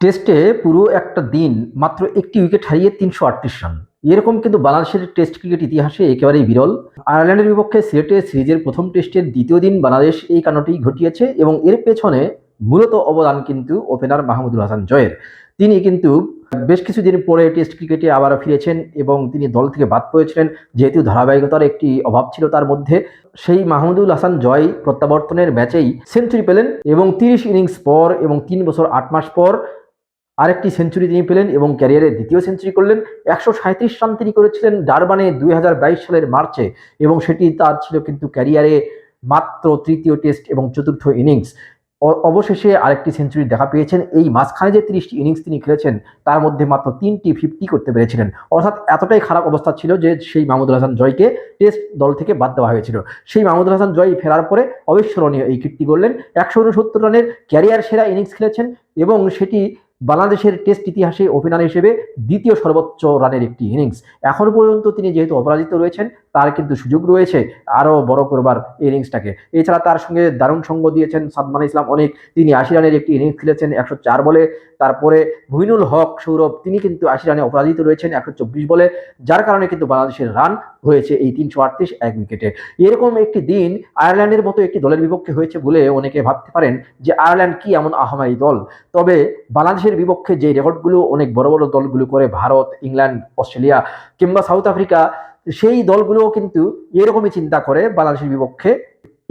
টেস্টে পুরো একটা দিন মাত্র একটি উইকেট হারিয়ে তিনশো আটত্রিশ রান। এরকম কিন্তু বাংলাদেশের টেস্ট ক্রিকেট ইতিহাসে একেবারেই বিরল। আয়ারল্যান্ডের বিপক্ষে সিলেটে সিরিজের প্রথম টেস্টের দ্বিতীয় দিন বাংলাদেশ এই কাণ্ডটি ঘটিয়েছে এবং এর পেছনে মূলত অবদান কিন্তু ওপেনার মাহমুদুল হাসান জয়ের। তিনি কিন্তু বেশ কিছুদিন পরে টেস্ট ক্রিকেটে আবার ফিরেছেন এবং তিনি দল থেকে বাদ পড়েছিলেন। যেহেতু ধারাবাহিকতার একটি অভাব ছিল তার মধ্যে, সেই মাহমুদুল হাসান জয় প্রত্যাবর্তনের ম্যাচেই সেঞ্চুরি পেলেন এবং তিরিশ ইনিংস পর এবং তিন বছর আট মাস পর আরেকটি সেঞ্চুরি তিনি পেলেন এবং ক্যারিয়ারে দ্বিতীয় সেঞ্চুরি করলেন। একশো সাঁত্রিশ রান তিনি করেছিলেন ডারবানে দুই হাজার বাইশ সালের মার্চে এবং সেটি তার ছিল কিন্তু ক্যারিয়ারে মাত্র তৃতীয় টেস্ট এবং চতুর্থ ইনিংস। অবশেষে আরেকটি সেঞ্চুরি দেখা পেয়েছেন। এই মাঝখানে যে তিরিশটি ইনিংস তিনি খেলেছেন, তার মধ্যে মাত্র তিনটি ফিফটি করতে পেরেছিলেন। অর্থাৎ এতটাই খারাপ অবস্থা ছিল যে সেই মাহমুদুল হাসান জয়কে টেস্ট দল থেকে বাদ দেওয়া হয়েছিল। সেই মাহমুদুল হাসান জয় ফেরার পরে অবিস্মরণীয় এই কীর্তি করলেন একশো উনসত্তর রানের ক্যারিয়ার সেরা ইনিংস খেলেছেন এবং সেটি বাংলাদেশের টেস্ট ইতিহাসে ওপেনার হিসেবে দ্বিতীয় সর্বোচ্চ রানের একটি ইনিংস এখন পর্যন্ত তিনি যেহেতু অপরাজিত রয়েছেন তার কিন্তু সুযোগ রয়েছে আরও বড় করবার ইনিংসটাকে। এছাড়া তার সঙ্গে দারুণ সঙ্গ দিয়েছেন সাদমান ইসলাম অনেক। তিনি আশি রানের একটি ইনিংস খেলেছেন একশো চার বলে। তারপরে মুহিনুল হক, সৌরভ, তিনি কিন্তু আশি রানে অপরাজিত রয়েছেন একশো চব্বিশ বলে, যার কারণে কিন্তু বাংলাদেশের রান হয়েছে এই তিনশো আটত্রিশ এক উইকেটে। এরকম একটি দিন আয়ারল্যান্ডের মতো একটি দলের বিপক্ষে হয়েছে বলে অনেকে ভাবতে পারেন যে আয়ারল্যান্ড কি এমন আহমারি দল। তবে বাংলাদেশের বিপক্ষে যে রেকর্ডগুলো অনেক বড় বড় দলগুলো করে, ভারত, ইংল্যান্ড, অস্ট্রেলিয়া কিংবা সাউথ আফ্রিকা সেই দলগুলোও কিন্তু এরকমই চিন্তা করে বাংলাদেশের বিপক্ষে,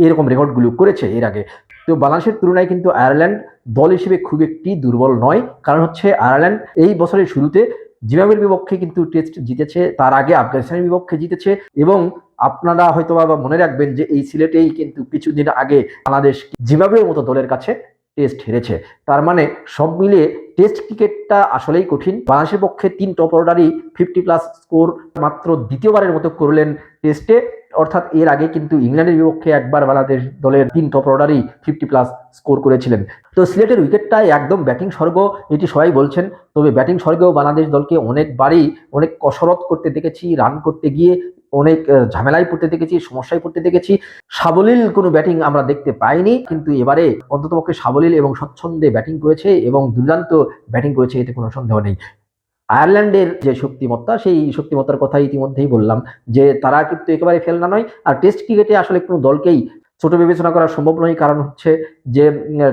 এরকম রেকর্ডগুলো করেছে এর আগে। তো বাংলাদেশের তুলনায় কিন্তু আয়ারল্যান্ড দল হিসেবে খুব একটি দুর্বল নয়। কারণ হচ্ছে আয়ারল্যান্ড এই বছরের শুরুতে জিম্বাবুয়ের বিপক্ষে কিন্তু টেস্ট জিতেছে, তার আগে আফগানিস্তানের বিপক্ষে জিতেছে এবং আপনারা হয়তো মনে রাখবেন যে এই সিলেটেই কিন্তু কিছুদিন আগে বাংলাদেশ জিম্বাবুয়ের মতো দলের কাছে টেস্ট হেরেছে। তার মানে সব মিলিয়ে টেস্ট ক্রিকেটটা আসলেই কঠিন। বাংলাদেশের পক্ষে তিন টপ অর্ডারই ফিফটি প্লাস স্কোর মাত্র দ্বিতীয়বারের মতো করলেন টেস্টে। অর্থাৎ এর আগে কিন্তু ইংল্যান্ডের বিপক্ষে একবার বাংলাদেশ দলের তিন টপ অর্ডারই ফিফটি প্লাস স্কোর করেছিলেন। তো সিলেটের উইকেটটা একদম ব্যাটিং স্বর্গ, এটি সবাই বলছেন। তবে ব্যাটিং স্বর্গেও বাংলাদেশ দলকে অনেকবারই অনেক কসরত করতে দেখেছি রান করতে গিয়ে অনেক ঝামেলায় পড়তে দেখেছি, সমস্যায় পড়তে দেখেছি। সাবলীল কোনো ব্যাটিং আমরা দেখতে পাইনি, কিন্তু এবারে অন্ততপক্ষে সাবলীল এবং স্বচ্ছন্দে ব্যাটিং করেছে এবং দুর্দান্ত ব্যাটিং করেছে, এতে কোনো সন্দেহ নেই। আয়ারল্যান্ডের যে শক্তিমত্তা, সেই শক্তিমত্তার কথা ইতিমধ্যেই বললাম, যে তারা কিন্তু একেবারে ফেলনা নয়। আর টেস্ট ক্রিকেটে আসলে কোনো দলকেই ছোট বিবেচনা করা সম্ভব নয়, কারণ হচ্ছে যে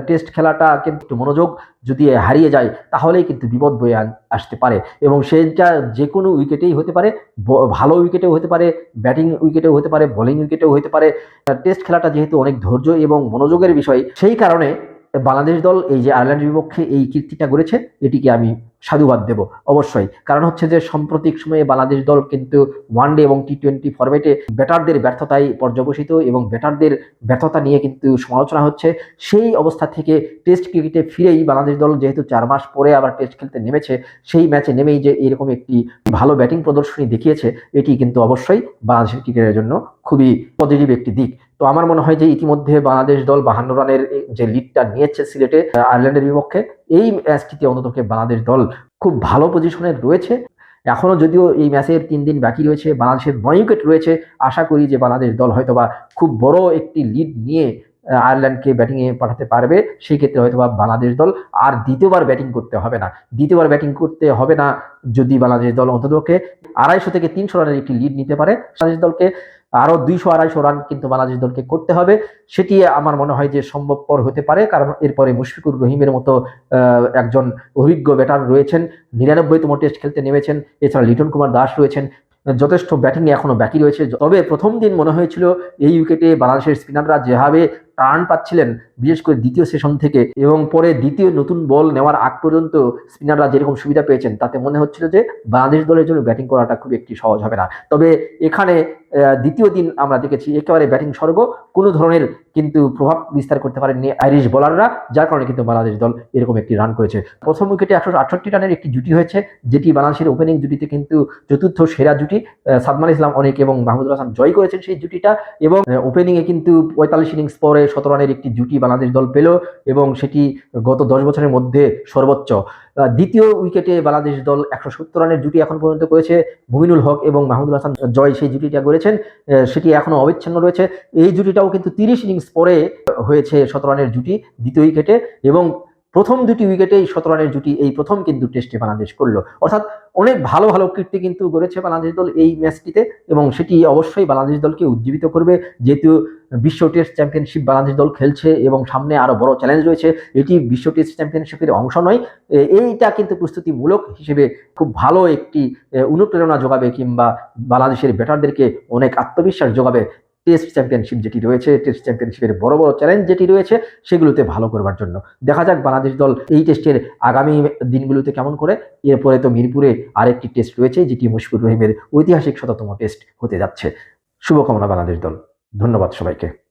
টেস্ট খেলাটা কিন্তু মনোযোগ যদি হারিয়ে যায়, তাহলেই কিন্তু বিপদ বয়ে আসতে পারে। এবং সেটা যে কোনো উইকেটেই হতে পারে ভালো উইকেটেও হতে পারে, ব্যাটিং উইকেটেও হতে পারে, বোলিং উইকেটেও হতে পারে। টেস্ট খেলাটা যেহেতু অনেক ধৈর্য এবং মনোযোগের বিষয়, সেই কারণে বাংলাদেশ দল, এই যে আয়ারল্যান্ডের বিপক্ষে এই কীর্তিটা গড়েছে, এটিকে আমি সাধুবাদ দেব, অবশ্যই। কারণ হচ্ছে যে, সাম্প্রতিক সময়ে বাংলাদেশ দল কিন্তু ওয়ানডে এবং টি টোয়েন্টি ফরম্যাটে ব্যাটারদের ব্যর্থতায় পর্যবসিত এবং ব্যাটারদের ব্যর্থতা নিয়ে কিন্তু সমালোচনা হচ্ছে। সেই অবস্থা থেকে টেস্ট ক্রিকেটে ফিরেই বাংলাদেশ দল যেহেতু চার মাস পরে আবার টেস্ট খেলতে নেমেছে, সেই ম্যাচে নেমেই যে এরকম একটি ভালো ব্যাটিং প্রদর্শনী দেখিয়েছে, এটি কিন্তু অবশ্যই বাংলাদেশের ক্রিকেটের জন্য খুবই পজিটিভ একটি দিক। আমার মনে হয় যে ইতিমধ্যে বাংলাদেশ দল বাহান্ন রানের যে লিডটা নিয়েছে সিলেটে আয়ারল্যান্ডের বিপক্ষে, এই ম্যাচটিতে অন্ততকে বাংলাদেশ দল খুব ভালো পজিশনে রয়েছে। এখনও যদিও এই ম্যাচের তিন দিন বাকি রয়েছে, বাংলাদেশের নয় উইকেট রয়েছে, আশা করি যে বাংলাদেশ দল হয়তোবা খুব বড় একটি লিড নিয়ে আয়ারল্যান্ডকে ব্যাটিংয়ে পাঠাতে পারবে, সেই ক্ষেত্রে হয়তোবা বাংলাদেশ দল আর দ্বিতীয়বার ব্যাটিং করতে হবে না। দ্বিতীয়বার ব্যাটিং করতে হবে না যদি বাংলাদেশ দল অন্ততকে আড়াইশো থেকে তিনশো রানের একটি লিড নিতে পারে। বাংলাদেশ দলকে আরও দুইশো আড়াইশো রান কিন্তু বাংলাদেশ দলকে করতে হবে। সেটি আমার মনে হয় যে সম্ভবপর হতে পারে, কারণ এরপরে মুশফিকুর রহিমের মতো একজন অভিজ্ঞ ব্যাটার রয়েছেন। নিরানব্বইতম টেস্ট খেলতে নেমেছেন। এছাড়া লিটন কুমার দাস রয়েছেন। যথেষ্ট ব্যাটিং এখনও বাকি রয়েছে। তবে প্রথম দিন মনে হয়েছিল এই উইকেটে বাংলাদেশের স্পিনাররা যেভাবে টার্ন পাচ্ছিলেন, বিশেষ করে দ্বিতীয় সেশন থেকে। এবং পরে দ্বিতীয় নতুন বল নেওয়ার আগ পর্যন্ত স্পিনাররা যেরকম সুবিধা পেয়েছেন, তাতে মনে হচ্ছিল যে বাংলাদেশ দলের জন্য ব্যাটিং করাটা খুব একটি সহজ হবে না। তবে এখানে দ্বিতীয় দিন আমরা দেখেছি একেবারে ব্যাটিং স্বর্গ। কোনো ধরনের কিন্তু প্রভাব বিস্তার করতে পারেননি আইরিশ বোলাররা যার কারণে কিন্তু বাংলাদেশ দল এরকম একটি রান করেছে। প্রথম উইকেটে একশো আটষট্টি রানের একটি জুটি হয়েছে, যেটি বাংলাদেশের ওপেনিং জুটিতে কিন্তু চতুর্থ সেরা জুটি। সাদমান ইসলাম অনেক এবং মাহমুদুল হাসান জয় করেছেন সেই জুটিটা। এবং ওপেনিংয়ে কিন্তু পঁয়তাল্লিশ ইনিংস পরে সতেরো রানের একটি জুটি বাংলাদেশ দল পেল এবং সেটি গত দশ বছরের মধ্যে সর্বোচ্চ। দ্বিতীয় উইকেটে বাংলাদেশ দল একশো সত্তর রানের জুটি এখন পর্যন্ত করেছে। মুমিনুল হক এবং মাহমুদুল হাসান জয় সেই জুটিটা করেছেন। সেটি এখনও অবিচ্ছিন্ন রয়েছে। এই জুটিটাও কিন্তু তিরিশ ইনিংস পরে হয়েছে শত রানের জুটি দ্বিতীয় উইকেটে এবং প্রথম দুটি উইকেটেই শত রানের জুটি, এই প্রথম কিন্তু টেস্টে বাংলাদেশ করল। অর্থাৎ অনেক ভালো ভালো কীর্তি কিন্তু গড়েছে বাংলাদেশ দল এই ম্যাচটিতে এবং সেটি অবশ্যই বাংলাদেশ দলকে উজ্জীবিত করবে। যেহেতু বিশ্ব টেস্ট চ্যাম্পিয়নশিপ বাংলাদেশ দল খেলছে এবং সামনে আরও বড় চ্যালেঞ্জ রয়েছে, এটি বিশ্ব টেস্ট চ্যাম্পিয়নশিপের অংশ নয়। এইটা কিন্তু প্রস্তুতিমূলক হিসেবে খুব ভালো একটি অনুপ্রেরণা যোগাবে কিংবা বাংলাদেশের ব্যাটারদেরকে অনেক আত্মবিশ্বাস যোগাবে টেস্ট চ্যাম্পিয়নশিপ যেটি রয়েছে, টেস্ট চ্যাম্পিয়নশিপের বড় বড় চ্যালেঞ্জ যেটি রয়েছে, সেগুলোতে ভালো করবার জন্য। দেখা যাক বাংলাদেশ দল এই টেস্টের আগামী দিনগুলোতে কেমন করে। এরপরে তো মিরপুরে আরেকটি টেস্ট রয়েছে, যেটি মুশফুর রহিমের ঐতিহাসিক শততম টেস্ট হতে যাচ্ছে। শুভকামনা বাংলাদেশ দল। ধন্যবাদ সবাইকে।